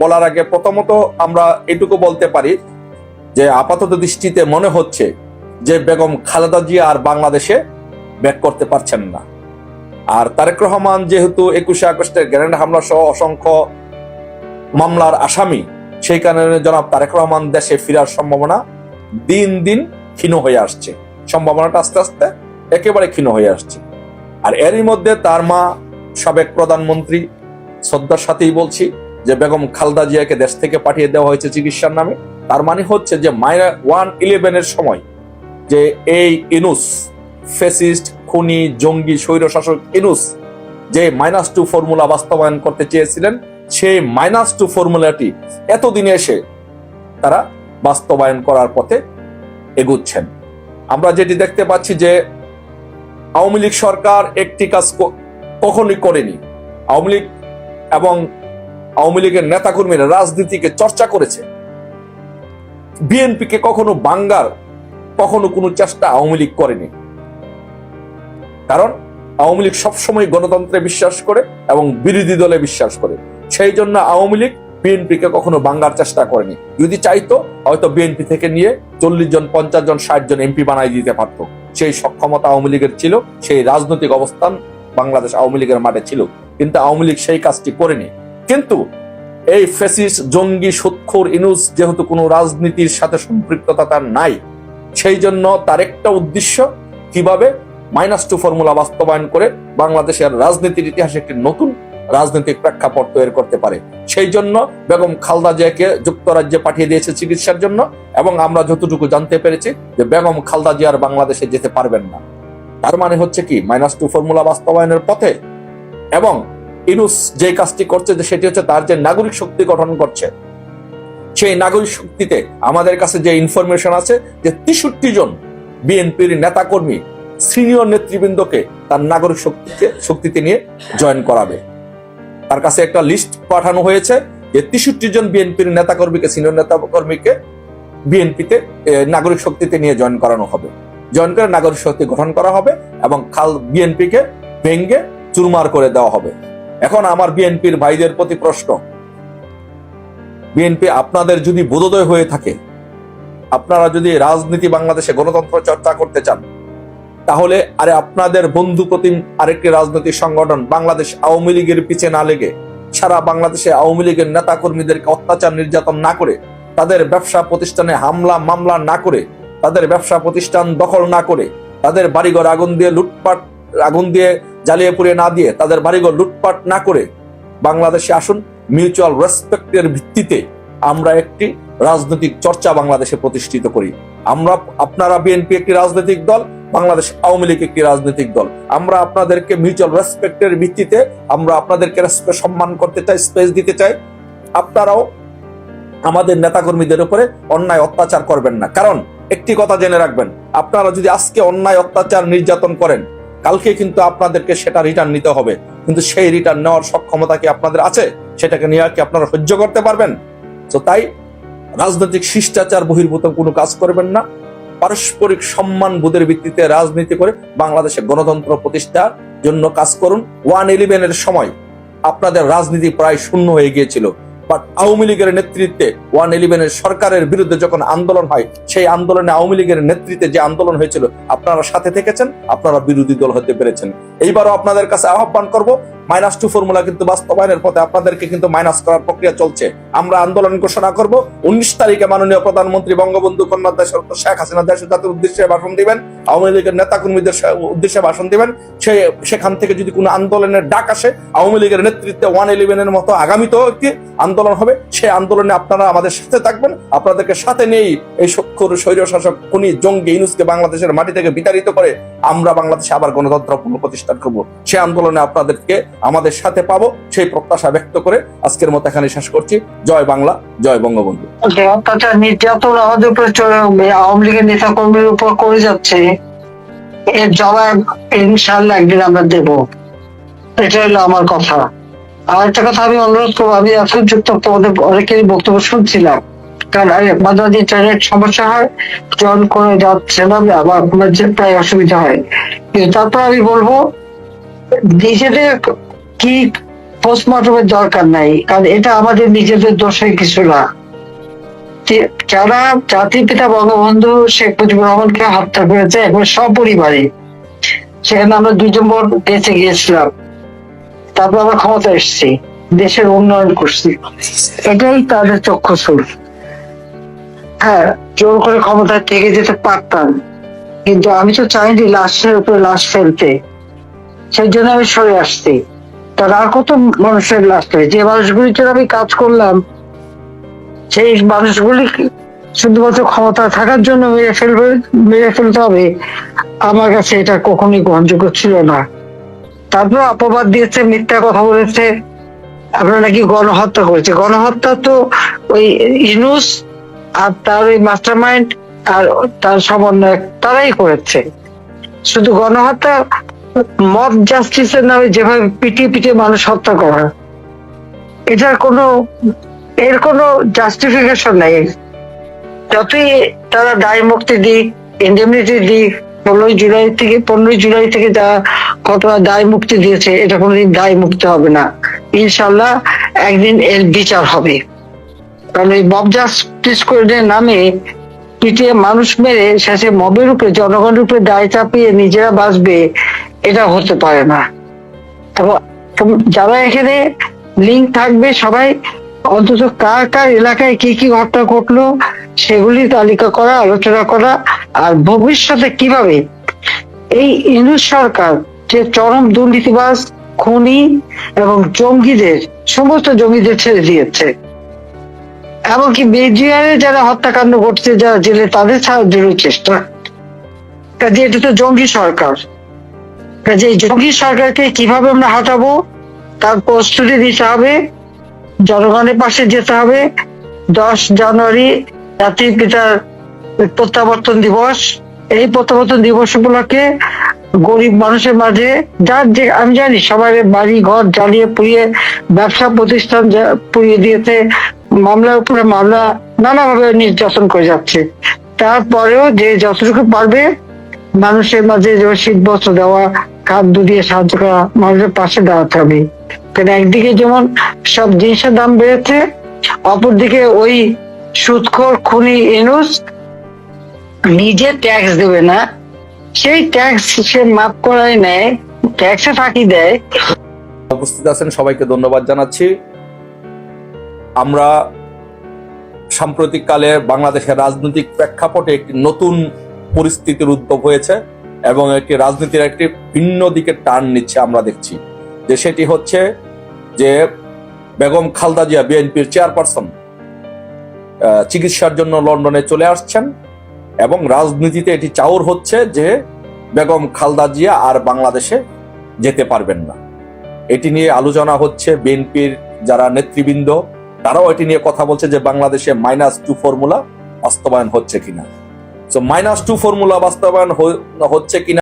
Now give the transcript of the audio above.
বলার আগে প্রথমত আমরা এটুকু বলতে পারি যে আপাতত দৃষ্টিতে মনে হচ্ছে যে বেগম খালেদা জিয়া আর বাংলাদেশে ব্যাক করতে পারছেন না। আর তারেক রহমান যেহেতু একুশে আগস্টের গ্র্যান্ড হামলা সহ অসংখ্য মামলার আসামি, সেই কারণে জনাব তারেক রহমান দেশে ফেরার সম্ভাবনা দিন দিন ক্ষীণ হয়ে আসছে। সম্ভাবনাটা আস্তে আস্তে একেবারে ক্ষীণ হয়ে আসছে। আর এরই মধ্যে তার মা সাবেক প্রধানমন্ত্রী শ্রদ্ধার সাথেই বলছি যে বেগম খালদা জিয়াকে দেশ থেকে পাঠিয়ে দেওয়া হয়েছে চিকিৎসার নামে, তার মানে হচ্ছে যে মাইনা ওয়ান ইলেভেনের সময় যে এই ইনুস ফেসিস্ট খুনি, জঙ্গি, স্বৈরশাসক ইনুস যে মাইনাস টু ফর্মুলা বাস্তবায়ন করতে চেয়েছিলেন, সেই মাইনাস টু ফর্মুলাটি এতদিনে এসে তারা বাস্তবায়ন করার পথে এগুচ্ছেন। আমরা যেটি দেখতে পাচ্ছি যে আওয়ামী লীগ সরকার একটি কাজ কখনোই করেনি। আওয়ামী লীগ এবং আওয়ামী লীগের নেতাকর্মীরা রাজনীতিকে চর্চা করেছে। বিএনপিকে কখনো বাঙ্গার, কখনো কোনো চেষ্টা আওয়ামী লীগ করেনি। কারণ আওয়ামী লীগ সবসময় গণতন্ত্রে বিশ্বাস করে এবং বিরোধী দলে বিশ্বাস করে। সেই জন্য আওয়ামী লীগ বিএনপিকে কখনো বাঙ্গার চেষ্টা করেনি। যদি চাইতো, হয়তো বিএনপি থেকে নিয়ে চল্লিশ জন, পঞ্চাশ জন, ষাট জন এমপি বানাই দিতে পারতো। সেই সক্ষমতা আওয়ামী লীগের ছিল, সেই রাজনৈতিক অবস্থান বাংলাদেশ আওয়ামী লীগের মাঠে ছিল। কিন্তু আওয়ামী লীগ সেই কাজটি করেনি। কিন্তু এই ফেসিস জঙ্গি সুৎখোর ইনুস যেহেতু কোনো রাজনীতির সাথে সম্পৃক্ততা তার নাই, সেই জন্য তার একটা উদ্দেশ্য কীভাবে মাইনাস টু ফর্মুলা বাস্তবায়ন করে বাংলাদেশের রাজনীতির ইতিহাসে একটি নতুন রাজনৈতিক প্রেক্ষাপট তৈরি করতে পারে। সেই জন্য বেগম খালদা জিয়াকে যুক্তরাজ্যে পাঠিয়ে দিয়েছে চিকিৎসার জন্য এবং আমরা যতটুকু জানতে পেরেছি যে বেগম খালদা জিয়ার বাংলাদেশে যেতে পারবেন না। তার মানে হচ্ছে কি মাইনাস টু ফর্মুলা বাস্তবায়নের পথে এবং ইনুস যে কাজটি করছে যে সেটি হচ্ছে তার যে নাগরিক শক্তি গঠন করছে। সেই নাগরিক শক্তিতে আমাদের কাছে যে ইনফরমেশন আছে যে তেষট্টি জন বিএনপির নেতাকর্মী সিনিয়র নেতৃবৃন্দকে তার নাগরিক শক্তিকে, শক্তিতে নিয়ে জয়েন করাবে। তার কাছে একটা লিস্ট পাঠানো হয়েছে যে তেষট্টি জন বিএনপির নেতাকর্মীকে সিনিয়র নেতাকর্মীকে বিএনপিতে নাগরিক শক্তিতে নিয়ে জয়েন করানো হবে। জয়েন করে নাগরিক শক্তি গঠন করা হবে এবং খাল বিএনপিকে ভেঙ্গে চুরমার করে দেওয়া হবে। এখন আমার বিএনপির ভাইদের প্রতি প্রশ্ন। বিএনপি আপনাদের যদি বোধোদয় হয়ে থাকে, আপনারা যদি রাজনীতি বাংলাদেশে গণতন্ত্র চর্চা করতে চান, তাহলে আরে আপনাদের বন্ধু প্রতিম আরেকটি রাজনৈতিক সংগঠন বাংলাদেশ আওয়ামী লীগের পিছে না লেগে, সারা বাংলাদেশে আওয়ামী লীগের নেতা কর্মীদেরকে অত্যাচার নির্যাতন না করে, তাদের ব্যবসা প্রতিষ্ঠানে হামলা, মামলা না করে, তাদের ব্যবসা প্রতিষ্ঠান দখল না করে, তাদের বাড়িঘর আগুন দিয়ে লুটপাট, আগুন দিয়ে জ্বালিয়ে পুড়িয়ে না দিয়ে তাদের বাড়িঘর লুটপাট না করে বাংলাদেশে আসুন। মিউচুয়াল রেসপেক্টের ভিত্তিতে আমরা একটি রাজনৈতিক চর্চা বাংলাদেশে প্রতিষ্ঠিত করি। আমরা, আপনারা বিএনপি একটি রাজনৈতিক দল, বাংলাদেশ আওয়ামী লীগ একটি রাজনৈতিক দল। আমরা আপনাদেরকে মিউচুয়াল রেসপেক্টের ভিত্তিতে আমরা আপনাদেরকে সম্মান করতে চাই স্পেস দিতে চাই। আপনারাও আমাদের নেতাকর্মীদের উপরে অন্যায় অত্যাচার করবেন না। কারণ, একটি কথা জেনে রাখবেন, আপনারা যদি আজকে অন্যায় অত্যাচার নির্যাতন করেন কালকে কিন্তু আপনাদেরকে সেটা রিটার্ন নিতে হবে। কিন্তু সেই রিটার্ন নেওয়ার সক্ষমতা কি আপনাদের আছে? সেটাকে নিয়ে কি আপনারা সহ্য করতে পারবেন? তো তাই রাজনৈতিক শিষ্টাচার বহির্ভূত কোনো কাজ করবেন না। পারস্পরিক সম্মান বোধের ভিত্তিতে রাজনীতি করে বাংলাদেশে গণতন্ত্র প্রতিষ্ঠার জন্য কাজ করুন। ওয়ান ইলেভেনের সময় আপনাদের রাজনীতি প্রায় শূন্য হয়ে গিয়েছিল। বাট আওয়ামী লীগের নেতৃত্বে ওয়ান ইলেভেনের সরকারের বিরুদ্ধে যখন আন্দোলন হয়, সেই আন্দোলনে আওয়ামী লীগের নেতৃত্বে যে আন্দোলন হয়েছিল, আপনারা সাথে থেকেছেন? আপনারা বিরোধী দল হতে পেরেছেন। এইবারও আপনাদের কাছে আহ্বান করব মাইনাস টু ফর্মুলা কিন্তু বাস্তবায়নের পথে আপনাদেরকে কিন্তু মাইনাস করার প্রক্রিয়া চলছে। আমরা আন্দোলন ঘোষণা করব। উনিশ তারিখে মাননীয় প্রধানমন্ত্রী বঙ্গবন্ধু কন্যা শেখ হাসিনা দেশের জাতির উদ্দেশ্যে ভাষণ দিবেন। আওয়ামী লীগের নেতাকর্মীদের সে- উদ্দেশ্যে ভাষণ দিবেন। সে সেখান থেকে যদি কোনো আন্দোলনের ডাক আসে, আওয়ামী লীগের নেতৃত্বে ওয়ান ইলেভেনের মতো আগামীতেও একটি আন্দোলন হবে। সেই আন্দোলনে আপনারা আমাদের সাথে থাকবেন। আপনাদেরকে সাথে নেই এই সক্ষর স্বৈরশাসক খুনি জঙ্গি ইনুসকে বাংলাদেশের মাটি থেকে বিতাড়িত করে আমরা বাংলাদেশে আবার গণতন্ত্র পুনঃপ্রতিষ্ঠা করব। সে আন্দোলনে আপনাদেরকে আমাদের সাথে পাবো সেই প্রত্যাশা ব্যক্ত করে আজকের মতো এখানে শেষ করছি। জয় বাংলা, জয় বঙ্গবন্ধু। অত্যাচার নির্যাতন আমাদের উপরে আওয়ামী লীগের নেতা কর্মীর উপর করে যাচ্ছে। এর জবাব ইনশাল্লাহ একদিন আমরা দেব। হলো আমার কথা। আর একটা কথা আমি অনুরোধ করব, আমি এখন যুক্ত অনেকেরই বক্তব্য শুনছিলাম। কারণ মাঝে ইন্টারনেট সমস্যা হয় জয়েন করে যাচ্ছে না যে প্রায় অসুবিধা হয়। কিন্তু তারপর আমি বলব, নিজেদের কি পোস্টমর্টমের দরকার নাই, কারণ এটা আমাদের নিজেদের দোষের কিছু না। যারা জাতির পিতা বঙ্গবন্ধু শেখ মুজিবুর রহমানকে হত্যা করেছে একবার সপরিবারে, সেখানে আমরা দুজন বোন বেঁচে গিয়েছিলাম। তারপর আমরা ক্ষমতা এসেছি, দেশের উন্নয়ন করছি। এটাই তাদের চক্ষুসুর হ্যাঁ জোর করে ক্ষমতায় থেকে যেতে পারতাম। কিন্তু আমি তো চাইনি লাশের উপরে লাশ ফেলতে। সেই জন্য আমি সরে আসছি। আর কত মানুষের যে আমি কাজ করলাম, সেই মানুষগুলি শুধুমাত্র ক্ষমতা থাকার জন্য মেরে ফেলবে, মেরে ফেলতে হবে? আমার কাছে এটা গ্রহণযোগ্য ছিল না। তারপর অপবাদ দিয়েছে, মিথ্যা কথা বলেছে। আপনারা নাকি গণহত্যা করেছে। গণহত্যা তো ওই ইনুস আর তার ওই মাস্টার মাইন্ড আর তার সমন্বয়ক তারাই করেছে। শুধু গণহত্যা মব জাস্টিসের নামে যেভাবে পিটিয়ে পিটিয়ে মানুষ হত্যা করা, এটার কোনো, এর কোনো জাস্টিফিকেশন নেই। যতই তারা দায় মুক্তি দিক ইন্ডেমনিটি দিক, ষোলোই জুলাই থেকে, পনেরোই জুলাই থেকে যা ঘটনা দায় মুক্তি দিয়েছে, এটা কোনোদিন দায় মুক্তি হবে না। ইনশাল্লাহ একদিন এর বিচার হবে। কারণ এই মব জাস্টিস করে নামে পিটিয়ে মানুষ মেরে, শেষে মবের উপরে, জনগণের উপরে দায় চাপিয়ে নিজেরা বাঁচবে এটা হতে পারে না। যারা এখানে লিঙ্ক থাকবে সবাই, অন্তত কার কার এলাকায় কি কি ঘটনা ঘটলো সেগুলি তালিকা করা, আলোচনা করা, আর ভবিষ্যতে কীভাবে এই ইন্দু সরকার যে চরম দুর্নীতিবাজ, খুনি এবং জঙ্গিদের, সমস্ত জঙ্গিদের ছেড়ে দিয়েছে। এমনকি বেজিয়ারে যারা হত্যাকাণ্ড ঘটছে, যারা জেলে, তাদের সাহায্যের চেষ্টা। কাজে এটা তো জঙ্গি সরকার। কাজে জঙ্গি সরকারকে কীভাবে আমরা হটাবো, তার প্রস্তুতি দিতে হবে, জনগণের পাশে যেতে হবে। দশ জানুয়ারি জাতির পিতার প্রত্যাবর্তন দিবস। এই প্রত্যাবর্তন দিবস উপলক্ষে গরিব মানুষের মাঝে যার যে, আমি জানি সবাই বাড়ি, ঘর জ্বালিয়ে পুড়িয়ে ব্যবসা প্রতিষ্ঠান পুড়িয়ে দিয়েছে মামলার উপরে মামলা নানাভাবে নির্যাতন করে যাচ্ছে। তারপরেও যে যতটুকু পারবে মানুষের মাঝে শীত বস্ত্র দেওয়া খাদ্য দিয়ে সাহায্য করা মানুষের পাশে দাঁড়াতে হবে। কারণ একদিকে যেমন সব জিনিসের দাম বেড়েছে, অপরদিকে ওই সুদখোর খুনি ইনুস নিজে ট্যাক্স দেবে না। সেই ট্যাক্স সে মাফ করাই নেয় ট্যাক্সে ফাঁকি দেয়। উপস্থিত আছেন, সবাইকে ধন্যবাদ জানাচ্ছি। আমরা সাম্প্রতিককালে বাংলাদেশের রাজনৈতিক প্রেক্ষাপটে একটি নতুন পরিস্থিতির উদ্ভব হয়েছে। এবং একটি রাজনীতির একটি ভিন্ন দিকে টান নিচ্ছে আমরা দেখছি। যে সেটি হচ্ছে যে বেগম খালদা জিয়া, বিএনপির চেয়ারপারসন চিকিৎসার জন্য লন্ডনে চলে আসছেন এবং রাজনীতিতে এটি চাউর হচ্ছে যে বেগম খালদা জিয়া আর বাংলাদেশে যেতে পারবেন না। এটি নিয়ে আলোচনা হচ্ছে বিএনপির যারা নেতৃবৃন্দ, তারাও এটি নিয়ে কথা বলছে যে বাংলাদেশে মাইনাস টু ফর্মুলা বাস্তবায়ন হচ্ছে কিনা। তো মাইনাস টু ফর্মুলা বাস্তবায়ন হচ্ছে কিনা